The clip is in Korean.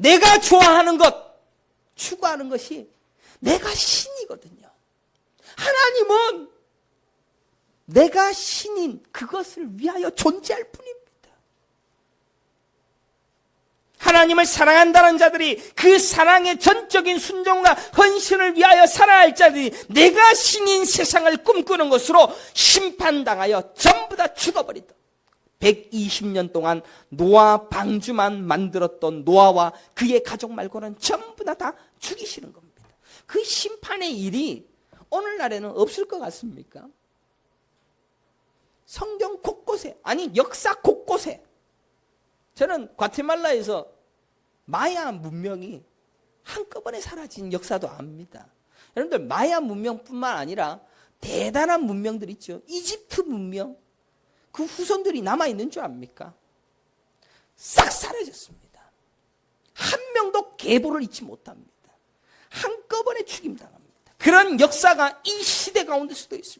내가 좋아하는 것, 추구하는 것이 내가 신이거든요. 하나님은 내가 신인 그것을 위하여 존재할 뿐입니다. 하나님을 사랑한다는 자들이 그 사랑의 전적인 순종과 헌신을 위하여 살아야 할 자들이 내가 신인 세상을 꿈꾸는 것으로 심판당하여 전부 다 죽어버린다. 120년 동안 노아 방주만 만들었던 노아와 그의 가족 말고는 전부 다 다 죽이시는 겁니다. 그 심판의 일이 오늘날에는 없을 것 같습니까? 성경 곳곳에 아니 역사 곳곳에 저는 과테말라에서 마야 문명이 한꺼번에 사라진 역사도 압니다. 여러분들 마야 문명뿐만 아니라 대단한 문명들 있죠. 이집트 문명 그 후손들이 남아 있는 줄 압니까? 싹 사라졌습니다. 한 명도 계보를 잊지 못합니다. 한꺼번에 죽임당합니다. 그런 역사가 이 시대 가운데서도 있습니다.